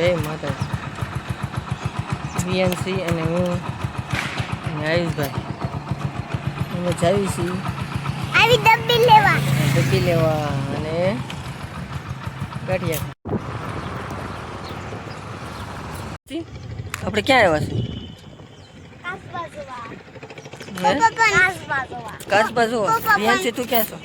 જય માતા વીએનસી અને હું આયુષભાઈ. અમે જાવી છીએ. આવી ડબ્બી લેવા. ડબ્બી લેવા અને ગાંઠિયા. આપણે ક્યાં આવ્યા છે કાસબા બાજુ કાચબા જોવા પપ્પા પણ કાસબા જોવા જો પપ્પા વીએનસી તું ક્યાં? છો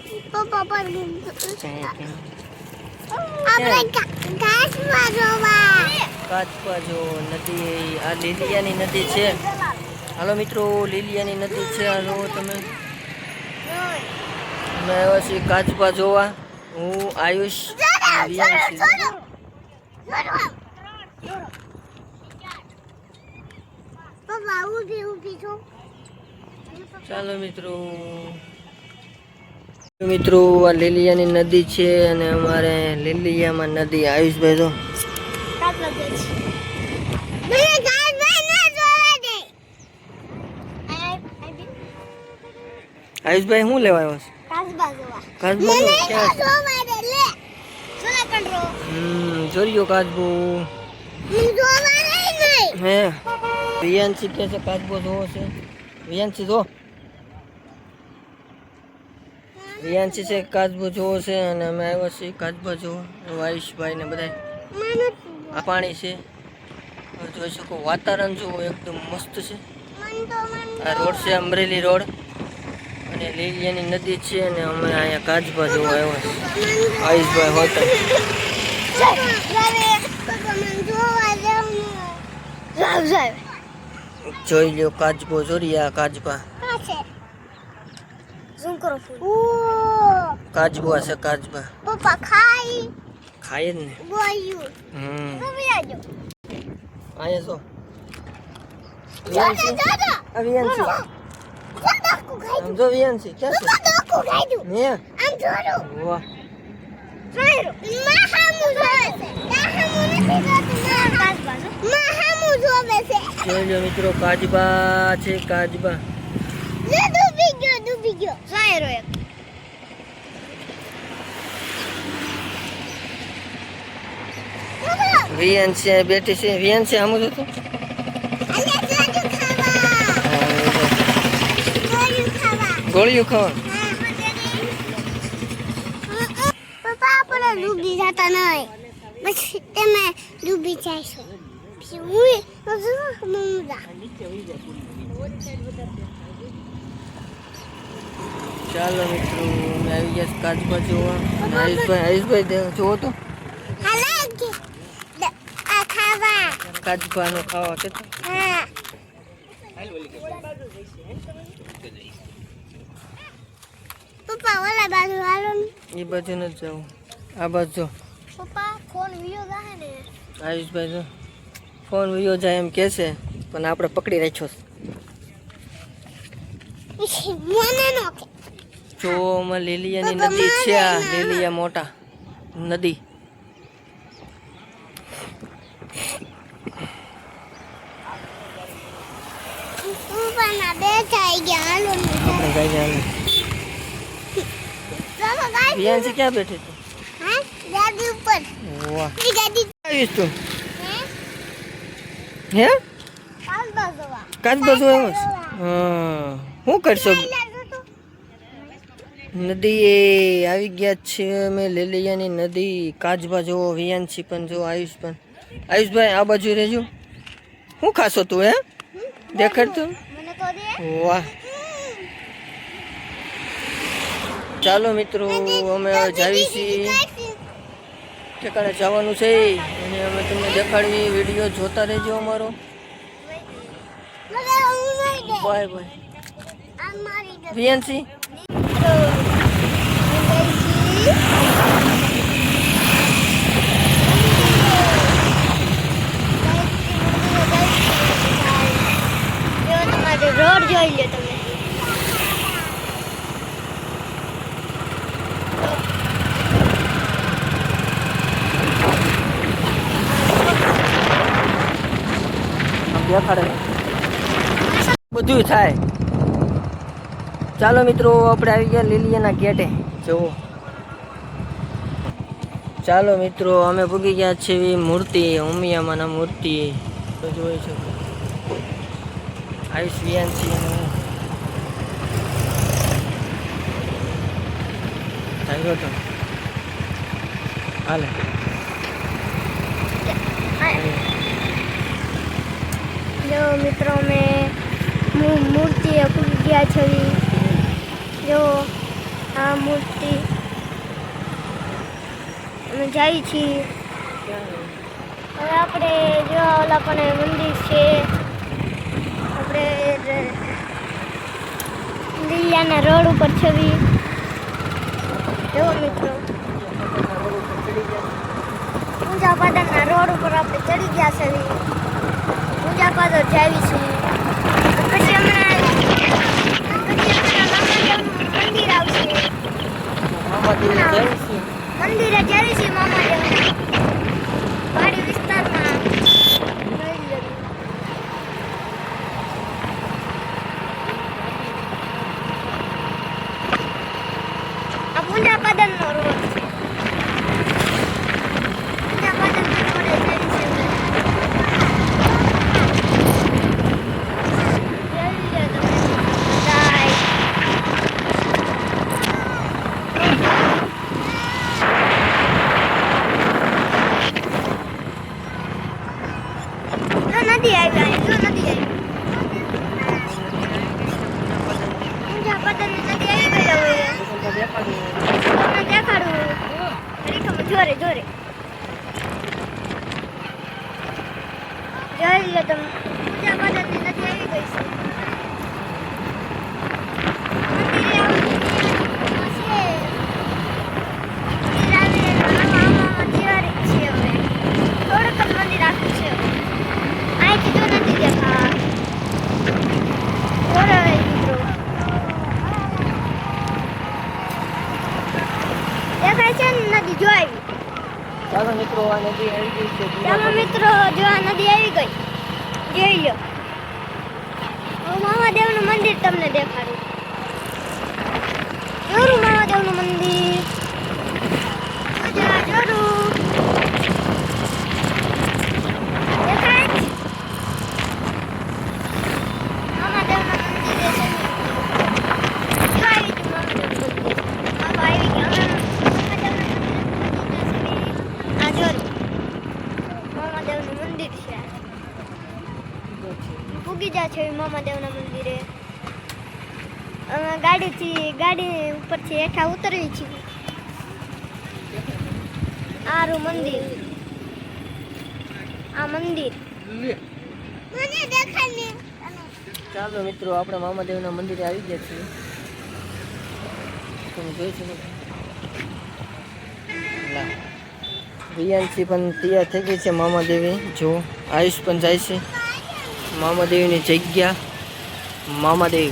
આપણે કા- કાસબા જોવા કાચબા જો નદી આ લીલિયાની નદી છે. હાલો મિત્રો લીલિયાની નદી છે. આ જુઓ તમે. અમે આવ્યા છીએ કાચબા જોવા. હું આયુષ ચાલો મિત્રો મિત્રો, આ લીલિયાની નદી છે અને અમારે લીલિયામાં નદી આયુષભાઈ તો આયુષભાઈ શું લેવા આવ્યો જોરિયો કાચબો હે વિયાંશી કે છે કાચબો જોવો છે. વિયાંશી જો. વિયાંશી છે કાચબો જોવો છે અને અમે આવ્યા છીએ કાચબો જોવો. આયુષભાઈ ને બધા આ પાણી છે. જોઈ શકો વાતાવરણ જુઓ એકદમ મસ્ત છે. આ રોડ છે અમરેલી રોડ. અને લીલિયાની નદી છે અને અમે અહીંયા કાચબા જોવા આવ્યા છીએ. આયુષભાઈ હોટલ. જોઈ લ્યો કાચબો જોરિયા કાચબા. કાચબા છે કાચબા પપ્પા ખાઈ. ખાય જ ને. બોયું હમ. તમે આજો. અહીંયા જો આમ ક્યાં છે? પપ્પા ખાઈ દઉં. ને? આમ વાહ. જોવે છે. છે. મિત્રો છે ડૂબી ગયો સાયરો એક વિયાંશી અહીં બેઠી છે આમ તું ખાવા ગોળીઓ ખાવા પપ્પા આપણે ડૂબી જતા નહીં પછી તમે ડૂબી જાય પછી હું મમ્મા ચાલો મિત્રો અમે આવી ગયા છે કાચબા જોવા. અને આયુષભાઈ આયુષભાઈ દે- જોવો તો. હાલે આ ખાવા. કાચબાનો ખાવા કે હા. પપ્પા ઓલા બાજુ હાલો ને. એ બાજુ નથી જવું આ બાજુ જો. પપ્પા ફોન વિડિયો જાહે ને. આયુષભાઈ જો. ફોન વિયો જાય એમ કે છે પણ આપણે પકડી રાખ્યો છે. મને નો કે જો લીલિયાની નદી છે આ લીલિયા મોટા નદી. ક્યાં બેઠી તું? હા કાલ બાજુવા આવ્યો હા. શું કરશો? નદી એ આવી ગયા છે અમે લેલિયાની નદી. કાચબા જોવો વિયાંશી પણ જો આયુષ પણ. આયુષભાઈ આ બાજુ રહેજો. શું ખાશો તું હે? દેખાડ તું મને તો દે. વાહ. ચાલો મિત્રો અમે જાવી છીએ. ઠેકાણે જવાનું છે. અને અમે તમને દેખાડવી વીડિયો જોતા રહેજો અમારો. Bye bye. વિયાંશી બધું થાય. ચાલો મિત્રો આપણે આવી ગયા લીલિયાના ગેટે. જુઓ. ચાલો મિત્રો, અમે પૂગી ગયા છીએ મૂર્તિ, ઉમિયામાના મૂર્તિ. તો જોઈ શકો. આયુષ વિયાન હું. આવ્યો તો? હાલે. જો મિત્રો, અમે મૂર્તિએ પૂરી ગયા છે જો આ મૂર્તિ અમે જઈએ છીએ. હવે આપણે જો ઓલા પણ મંદિર છે. આપણે દિલ્યાના રોડ ઉપર છવી જો મિત્રો. પૂજા પાટણના રોડ ઉપર આપણે ચડી ગયા છે. પૂજા પાદર જાવી છીએ પછી હમણાં મંદિર આવશે. મંદિરે જાવી છીએ મામાદેવ પહાડી વિસ્તારમાં રહી જઈએ. આ ઊંઝા પાટણનો રોડ છે ઊંઝા પાટણના રોડે જાવી છીએ જઈએ તમે બધાય. જો નદી આવી જો નદી આવી ઊંઝા પાટણની નદી આવી ગઈ હવે તમને દેખાડું રીખામાં જોરે જોરે જોઈ લો તમે ઊંઝા પાટણની નદી આવી ગઈ છે મંદિરે આવવાનું છે. મંદિર આવીને આમાં આમાં તૈયારી જ છે હવે થોડુંક જ મંદિર આખું છે અહીંથી જો નથી દેખા બોલો હવે મિત્રો દેખાય છે ને નદી જો આવી ચાલો મિત્રો આ નદી આવી ગઈ છે ચાલો મિત્રો જો આ નદી આવી ગઈ જોઈ લો હું મહાદેવનું મંદિર તમને દેખાડું જોરું મહાદેવનું મંદિર જોજો, જોરું દેખાય છે? મહાદેવના મંદિરે છે ને. જો આવી ગયું મહાદેવનું મંદિર. બાબા આવી ગયા. હવે મહાદેવના મંદિરે આ જોરું. મામાદેવનું મંદિર છે પૂગી જાય છે મામાદેવના મંદિરે અમે ગાડીથી ગાડી ઉતરવી છીએ. આરું મંદિર. આ મંદિર. મને દેખાય ચાલો મિત્રો આપણે મામાદેવના મંદિરે આવી ગયા છીએ. તમે જોઈ શકો છો. પણ તૈયાર થઈ ગઈ છે મામાદેવી. જો આયુષ પણ જાય છે. મામાદેવીની જગ્યા. મામાદેવ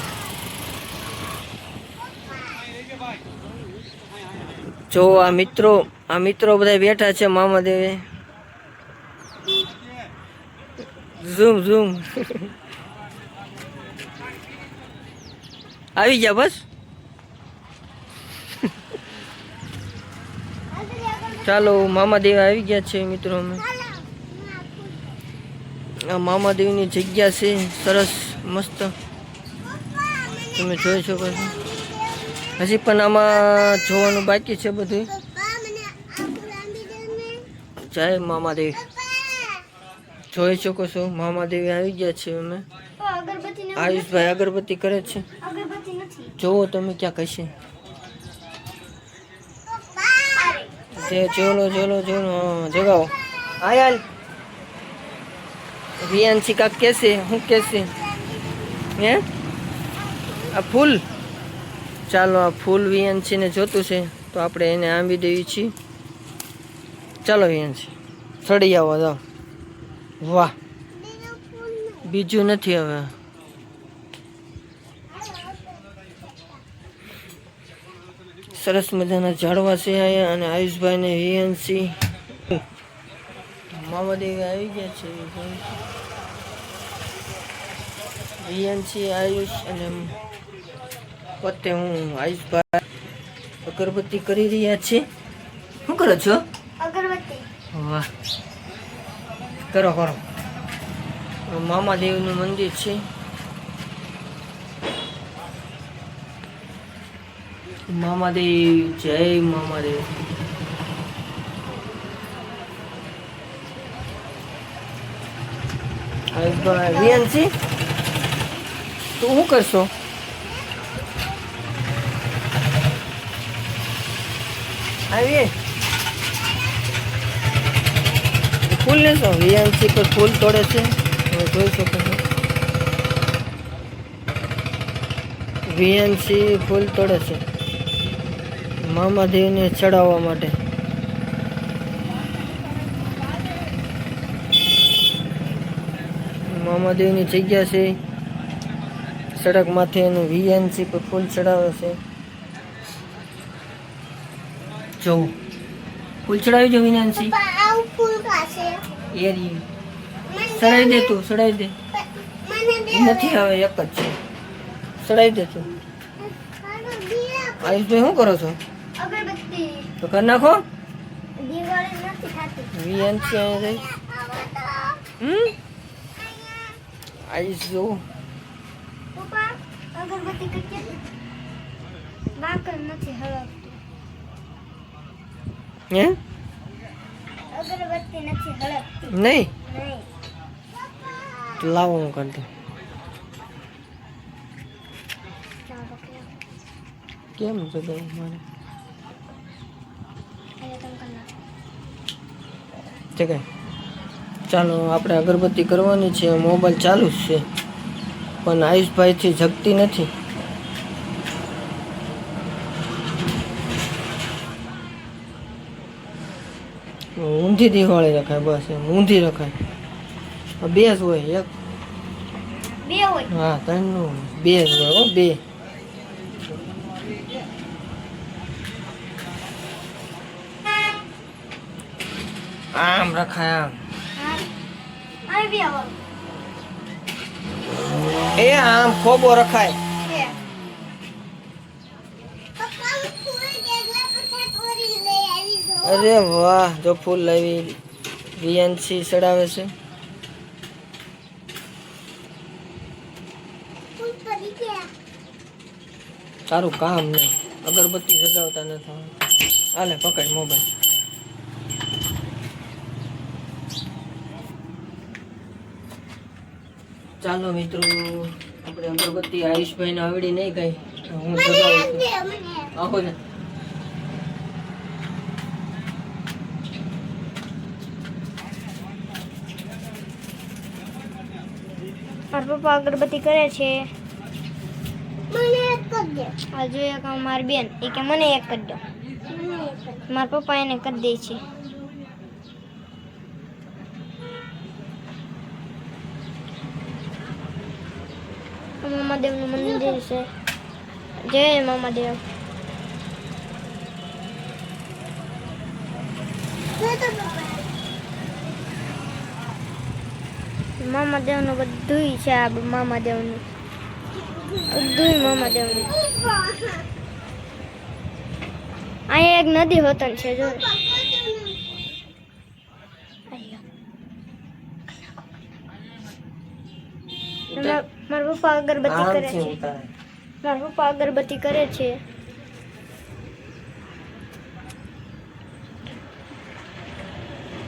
જો આ મિત્રો આ મિત્રો બધા બેઠા છે મામાદેવે. Zoom zoom. આવી ગયા બસ? ચાલો, મામાદેવ આવી ગયા છે મિત્રો અમે. આ મામાદેવની જગ્યા છે, સરસ, મસ્ત. તમે જોઈ શકો છો. હજી પણ આમાં જોવાનું બાકી છે બધું. જય મામાદેવ. જોઈ શકો છો મામાદેવી આવી ગયા છે અમે. આયુષભાઈ અગરબત્તી કરે છે. જોવો તમે ક્યાં કહેશે જે જોલો જોલો ચોલો જગાવો. આયાલ યાર રિયાન્સી કાક કેસે હું કેસે હે? આ ફૂલ. ચાલો આ ફૂલ વિયાન્સીને જોતું છે, તો આપણે એને આંબી દેવી છીએ. ચાલો વિયાન્સી. ચડી આવો, જાઓ. વાહ. બીજું નથી હવે. સરસ મજાના ઝાડવા છે અહીંયા, અને આયુષભાઈ ને વિયનસી. મામાદેવી આવી ગયા છે. વિયનસી, આયુષ અને પોતે હું આયુષભાઈ અગરબત્તી કરી રહ્યા છે. શું કરો છો? વાહ. કરો કરો. મામાદેવનું મંદિર છે. મામાદેવ જય મામાદેવ. વિયનસી તું શું કરશો? આવીએ. ફૂલ લેશો વિયનસી પર ફૂલ તોડે છે. તમે જોઈ શકો છો. વિયનસી ફૂલ તોડે છે. મામાદેવને ચડાવવા માટે. મામાદેવની જગ્યા છે. સડક માથે એનું વીએનસી પર ફૂલ ચડાવે છે. જવું ફૂલ ચડાવી જો આવું એરી. ચડાવી દે તું ચડાવી દે. નથી હવે એક જ છે. ચડાવી દે તું. આયુષભાઈ શું કરો છો? તો ઘર નાખો. અહીંયા જઈ હમ? આયુષ જોવું અગરબત્તી કઈ નથી હળગતું હે? નહીં? લાવો હું કરી દઉં કેમ છે મારે? કે ચાલો, આપણે અગરબત્તી કરવાની છે, મોબાઈલ ચાલુ જ છે. પણ આયુષભાઈથી જગતી નથી. ઊંધી દિવાળી રખાય બસ એમ ઊંધી રખાય. બે જ હોય એક. બે હોય. હા ત્રણ બે જ હોય હો બે. આમ રખાય આમ. એ આમ ખોબો રખાય છે પપ્પા હું ફૂલ કેટલા પછી તોડી લઈ આવી દો અરે વાહ જો ફૂલ લાવી વીએનસી ચડાવે છે. તારું કામ નહીં અગરબત્તી સગાવતા નથી. હાલે પકડ મોબાઈલ. ચાલો મિત્રો આપણે અગરબત્તી આયુષભાઈને આવડી નહીં ગઈ હું સગાવું છું. આખો ને. મારા પપ્પા અગરબત્તી કરે છે. મને એક મારી બેન એ કે મને એક કરી દો. મારા પપ્પા એને કરી દે છે. મામાદેવનું મંદિર છે. જય મામાદેવ. મામાદેવનું બધુંય છે આ મામાદેવનું. બધુંય મામાદેવનું. અહીંયા એક નદી હોતન છે જો મારા પપ્પા અગરબત્તી કરે છે. મારા પપ્પા અગરબત્તી કરે છે.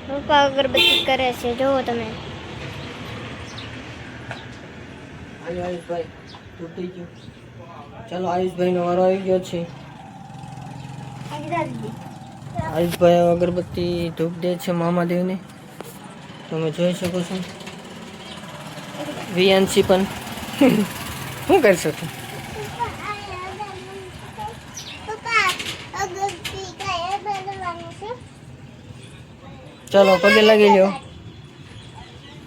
પપ્પા અગરબત્તી કરે છે જુઓ તમે. આયુષભાઈ તૂટી ગયું. ચાલો, આયુષભાઈનો વારો આવી ગયો છે. આયુષભાઈ અગરબત્તી ધૂપ દે છે મામાદેવને. તમે જોઈ શકો છો. વિયાનસી પણ. શું કરશો તું? ચાલો, પગે લાગી લ્યો.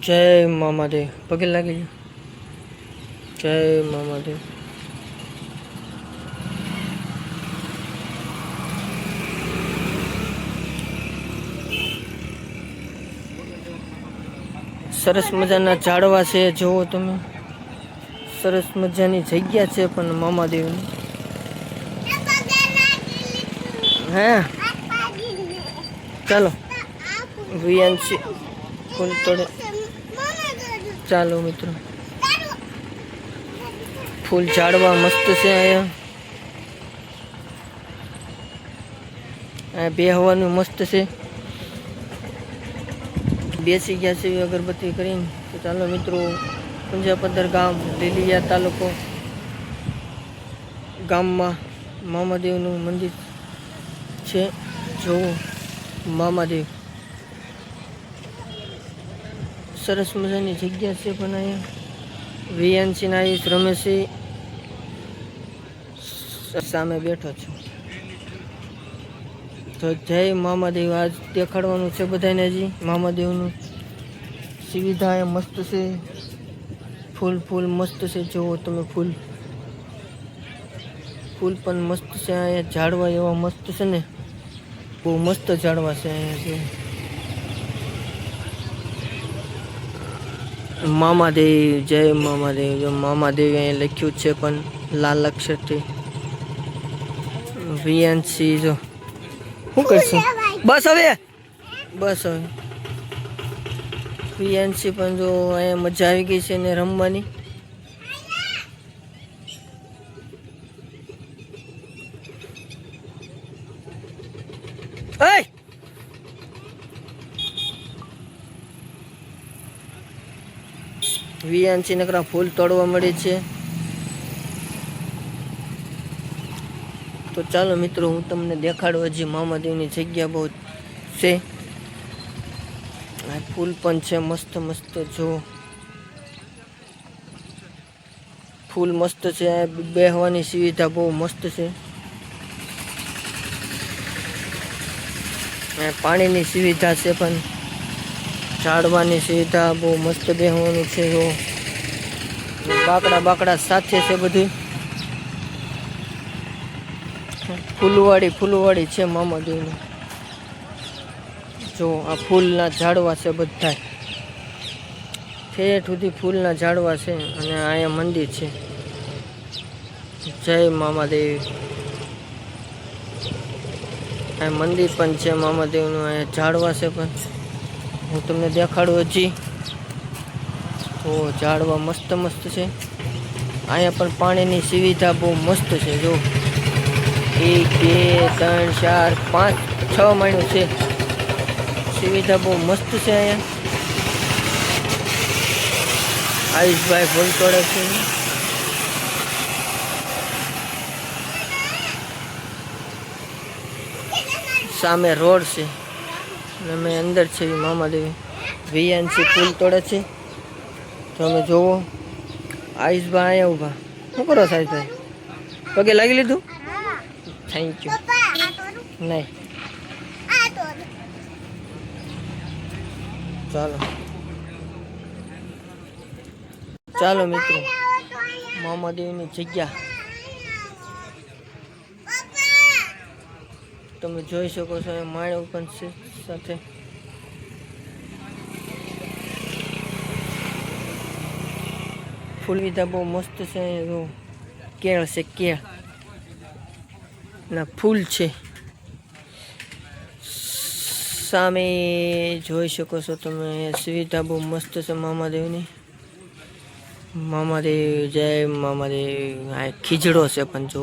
જય મામાદેવ, પગે લાગી લ્યો. જય મામાદેવ સરસ મજાના ઝાડવા છે જુઓ તમે. સરસ મજાની જગ્યા છે પણ મામાદેવની હે? ચાલો. વિયાંશી ફૂલ તોડે. ચાલો મિત્રો. ફૂલ ઝાડવા મસ્ત છે અહીંયા. બે બેહવાનું મસ્ત છે. બેસી ગયા છે અગરબત્તી કરીને. તો ચાલો મિત્રો, પુંજાપદર ગામ લીલીયા તાલુકો, ગામમાં મામાદેવનું મંદિર છે. જોવો, મામાદેવ. સરસ મજાની જગ્યા છે પણ અહીંયા. વીએનસી ના આયુષ રમેશી સામે બેઠો છું. તો જય મામાદેવ આજ દેખાડવાનું છે બધાને હજી? મામાદેવનું સુવિધા એ મસ્ત છે. ફૂલ ફૂલ મસ્ત છે. જુઓ તમે ફૂલ. ફૂલ પણ મસ્ત છે. અહીંયા ઝાડવા એવા મસ્ત છે ને. બહુ મસ્ત ઝાડવા છે અહીંયા મામાદેવ જય મામાદેવ જો મામાદેવ અહીંયા લખ્યું છે પણ લાલ અક્ષરથી. વીએનસી જો. શું કરશું? બસ હવે. બસ હવે. વીએનસી પણ જો અહીંયા મજા આવી ગઈ છે ને રમવાની! વીએનસી નકરા ફૂલ તોડવા મળે છે. તો ચાલો મિત્રો, હું તમને દેખાડું, હજી મામાદેવની જગ્યા બહુ છે. ફૂલ પણ છે, મસ્ત મસ્ત, જો. ફૂલ મસ્ત છે બેહવાની સુવિધા બહુ મસ્ત છે. પાણીની સુવિધા છે પણ ઝાડવાની સુવિધા બહુ મસ્ત બેહવાનું છે બાકડા બાકડા સાથે છે બધું. ફૂલવાડી ફૂલવાડી છે મામાદેવની જો આ ફૂલના ઝાડવા છે બધા ઠેઠ સુધી ફૂલના ઝાડવા છે અને અહીંયા મંદિર છે. જય મામાદેવી. આ મંદિર પણ છે મામાદેવનું અહીંયા ઝાડવા છે પણ. હું તમને દેખાડું હજી. તો ઝાડવા મસ્ત મસ્ત છે. અહીંયા પણ પાણીની સુવિધા બહુ મસ્ત છે, જો. એક, બે, ત્રણ, ચાર, પાંચ, છ મહિનું છે. સુવિધા બહુ મસ્ત છે અહીંયા. આયુષભાઈ ફૂલ તોડે છે સામે રોડ છે. અમે અંદર છે મામાદેવી. વીએનસી ફૂલ તોડે છે. તમે જોવો. આયુષભાઈ અહીંયા ઊભા. શું કરો સાહેબભાઈ પગે લાગી લીધું? થેન્ક યુ નહીં ચાલો. ચાલો મિત્રો. મામાદેવીની જગ્યા. તમે જોઈ શકો છો એ માળો પણ છે સાથે. ફૂલવિધા બહુ મસ્ત છે એવું કેળ છે કેળ. ના, ફૂલ છે. સામે જોઈ શકો છો તમે, સુવિધા બહુ મસ્ત છે મામાદેવની. મામાદેવ જય, મામાદેવ, આ ખીજડો છે પણ જો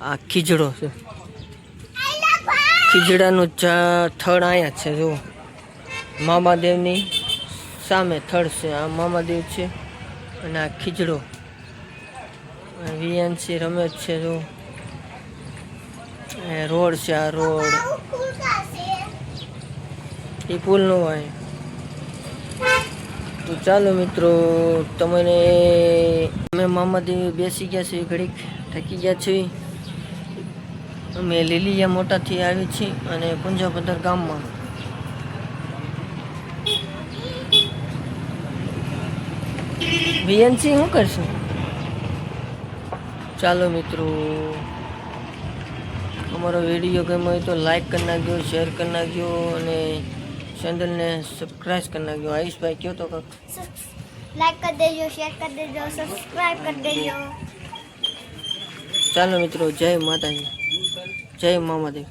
આ ખીજડો છે. ખીજડાનું થળ અહીંયા છે જો મામાદેવની સામે થડ છે, આ મામાદેવ છે અને આ ખીજડો. વીએનસી રમેશ છે જો રોડ છે આ રોડ. એ પુલનું હોય. તો ચાલો મિત્રો, તમને અમે મામાદેવી બેસી ગયા છીએ, ઘડીક થકી ગયા છીએ. અમે લીલીયા મોટાથી આવી છીએ અને પુંજાપદર ગામમાં. બીએનસી શું કરશું? ચાલો મિત્રો અમારો વીડિયો ગમ્યો હોય તો લાઇક કરી નાખજો શેર કરી નાખજો અને ચેનલને સબસ્ક્રાઈબ કરી નાખજો. આયુષભાઈ કયો તો લાઈક કરી દેજો શેર કરી દેજો સબસ્ક્રાઇબ કરી દેજો. ચાલો મિત્રો જય માતાજી. જય મામાદેવ